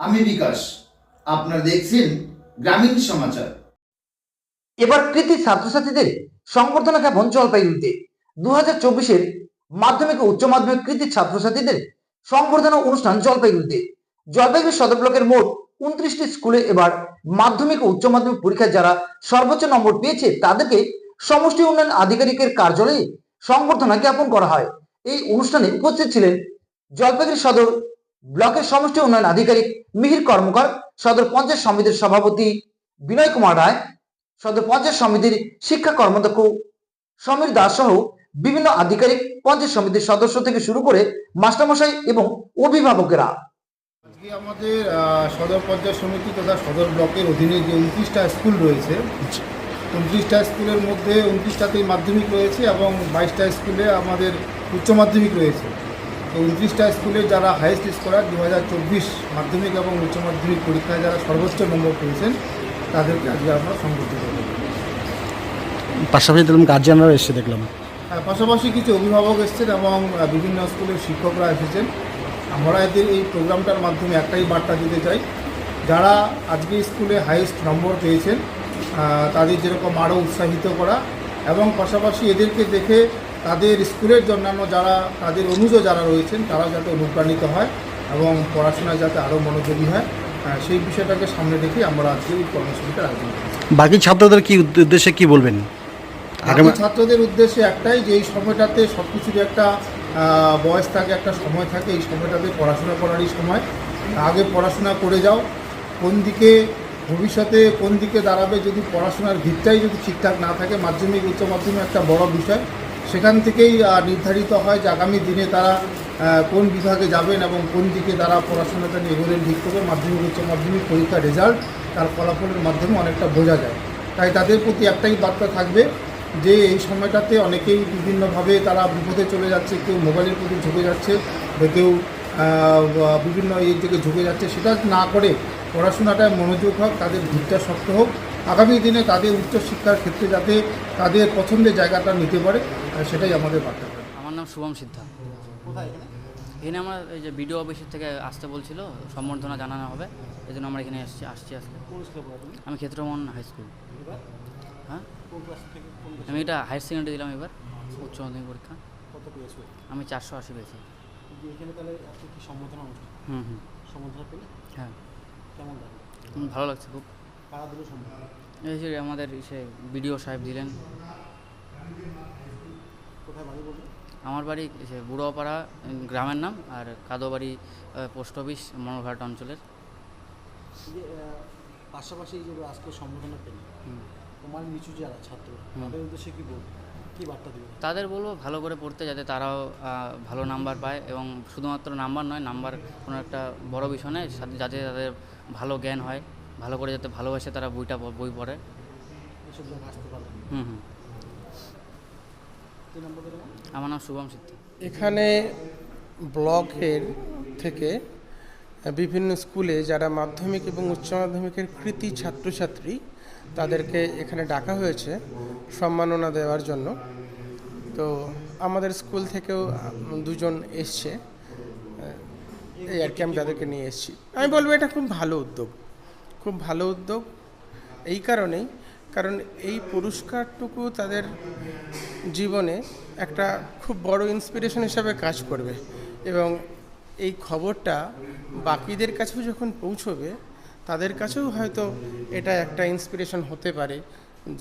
আমি বিকাশ। আপনারা দেখছেন গ্রামীণ সমাচার। এবার কৃতি ছাত্রছাত্রীদের সংবর্ধনা জ্ঞাপন জলপাইগুড়িতে দু হাজার চব্বিশের মাধ্যমিক ও উচ্চ মাধ্যমিক কৃতি ছাত্রছাত্রীদের সংবর্ধনা অনুষ্ঠান জলপাইগুড়িতে জলপাইগুড়ি সদর ব্লকের মোট উনত্রিশটি স্কুলে এবার মাধ্যমিক ও উচ্চ মাধ্যমিক পরীক্ষায় যারা সর্বোচ্চ নম্বর পেয়েছে, তাদেরকে সমষ্টি উন্নয়ন আধিকারিকের কার্যালয়ে সংবর্ধনা জ্ঞাপন করা হয়। এই অনুষ্ঠানে উপস্থিত ছিলেন জলপাইগুড়ি সদর ব্লকের সমষ্টি উন্নয়ন আধিকারিক মিহির কর্মকার, সদর পঞ্চায়েত সমিতির সভাপতি বিনয় কুমার রায়, সদর পঞ্চায়েত সমিতির শিক্ষা কর্মদক্ষ সমীর দাস সহ বিভিন্ন আধিকারিক পঞ্চায়েত সমিতির সদস্য থেকে শুরু করে মাস্টারমশাই এবং অভিভাবকেরা। আজকে আমাদের সদর পঞ্চায়েত সমিতি তথা সদর ব্লকের অধীনে যে উনত্রিশটা স্কুল রয়েছে, উনত্রিশটা স্কুলের মধ্যে উনত্রিশটাতেই মাধ্যমিক রয়েছে এবং বাইশটা স্কুলে আমাদের উচ্চ মাধ্যমিক রয়েছে। তো উনত্রিশটা স্কুলে যারা হাইয়েস্ট স্কোরার দু হাজার চব্বিশ মাধ্যমিক এবং উচ্চ মাধ্যমিক পরীক্ষায় যারা সর্বোচ্চ নম্বর পেয়েছেন তাদেরকে আজকে আমরা সংগঠিত করব। পাশাপাশি দেখলাম গার্জিয়ানরাও এসে দেখলাম। হ্যাঁ, পাশাপাশি কিছু অভিভাবক এসেছেন এবং বিভিন্ন স্কুলের শিক্ষকরা এসেছেন। আমরা এদের এই প্রোগ্রামটার মাধ্যমে একটাই বার্তা দিতে চাই যারা আজকে স্কুলে হাইয়েস্ট নম্বর পেয়েছেন তাদের যেরকম আরও উৎসাহিত করা এবং পাশাপাশি এদেরকে দেখে তাদের স্কুলের অন্যান্য যারা তাদের অনুজ যারা রয়েছেন তারা যাতে অনুপ্রাণিত হয় এবং পড়াশোনায় যাতে আরও মনোযোগী হয় সেই বিষয়টাকে সামনে রেখে আমরা আজকে এই কর্মসূচিটা আয়োজন করেছি। বাকি ছাত্রদের কি উদ্দেশ্যে কি বলবেন? আগামী ছাত্রদের উদ্দেশ্যে একটাই যে এই সময়টাতে সব কিছুর একটা বয়স থাকে একটা সময় থাকে এই সময়টাতে পড়াশোনা করারই সময়। আগে পড়াশোনা করে যাও কোন দিকে ভবিষ্যতে কোন দিকে দাঁড়াবে যদি পড়াশোনার ভিতটাই যদি ঠিকঠাক না থাকে মাধ্যমিক উচ্চ মাধ্যমিক একটা বড় বিষয়। সেখান থেকেই নির্ধারিত হয় যে আগামী দিনে তারা কোন বিভাগে যাবেন এবং কোন দিকে তারা পড়াশোনাটা নিয়ে এগোলেন ঠিক করবে মাধ্যমিক, উচ্চ মাধ্যমিক পরীক্ষার রেজাল্ট তার ফলাফলের মাধ্যমে অনেকটা বোঝা যায়। তাই তাদের প্রতি একটাই বার্তা থাকবে যে, এই সময়টাতে অনেকেই বিভিন্নভাবে তারা বিপদে চলে যাচ্ছে, কেউ মোবাইলের প্রতি ঝুঁকে যাচ্ছে কেউ বিভিন্ন এই দিকে ঝুঁকে যাচ্ছে। সেটা না করে পড়াশোনাটায় মনোযোগ হোক, তাদের ভিতটা শক্ত হোক। আগামী দিনে তাদের উচ্চশিক্ষার ক্ষেত্রে যাতে তাদের পছন্দের জায়গাটা নিতে পারে সেটাই আমাদের বার্তা আমার নাম শুভম সিদ্ধা এখানে? আমার এই যে বিডিও অফিসের থেকে আসতে বলছিল সম্বর্ধনা জানানো হবে এই জন্য আমরা এখানে আসছি আসছি আজকে। আমি ক্ষেত্রমোহন হাই স্কুল। হ্যাঁ? আমি এটা হায়ার সেকেন্ডারি দিলাম এবার উচ্চ মাধ্যমিক পরীক্ষা। আমি চারশো আশি পেয়েছি। হুম হুম। হ্যাঁ। ভালো লাগছে খুব। এই যে আমাদের সে বিডিও সাহেব দিলেন কোথায় বাড়ি বলবে আমার বাড়ি বুড়োপাড়া গ্রামের নাম আর কাদোবাড়ি পোস্ট অফিস মনোঘাট অঞ্চলের। পাশাপাশি যে আজকে সম্বোধনা পেলে তোমার নিচু যারা ছাত্র তাদের উদ্দেশ্যে কি বলবে? তাদের বলব ভালো করে পড়তে যাতে তারাও ভালো নাম্বার পায় এবং শুধুমাত্র নাম্বার নয় নাম্বার কোনো একটা বড় বিষয় নয় সাথে যাতে তাদের ভালো জ্ঞান হয় ভালো করে যাতে ভালোবাসে তারা বইটা বই পড়ে। হুম হুম। আমার নাম শুভম সিদ্ধি। এখানে ব্লকের থেকে বিভিন্ন স্কুলে যারা মাধ্যমিক এবং উচ্চ মাধ্যমিকের কৃতি ছাত্রছাত্রী তাদেরকে এখানে ডাকা হয়েছে সম্মাননা দেওয়ার জন্য। তো আমাদের স্কুল থেকেও দুজন এসছে। এই আর কি আমি তাদেরকে নিয়ে এসেছি। আমি বলব এটা খুব ভালো উদ্যোগ। খুব ভালো উদ্যোগ। এই কারণেই কারণ এই পুরস্কারটুকু তাদের জীবনে একটা খুব বড় ইন্সপিরেশন হিসাবে কাজ করবে। এবং এই খবরটা বাকিদের কাছেও যখন পৌঁছবে, তাদের কাছেও হয়তো এটা একটা ইন্সপিরেশন হতে পারে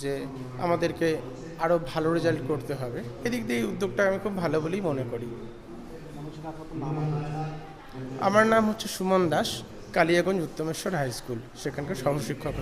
যে আমাদেরকে আরও ভালো রেজাল্ট করতে হবে। এদিক দিয়ে এই উদ্যোগটা আমি খুব ভালো বলেই মনে করি। আমার নাম হচ্ছে সুমন দাস, কালিয়াগঞ্জ উত্তমেশ্বর হাই স্কুল, সেখানকার সহশিক্ষক।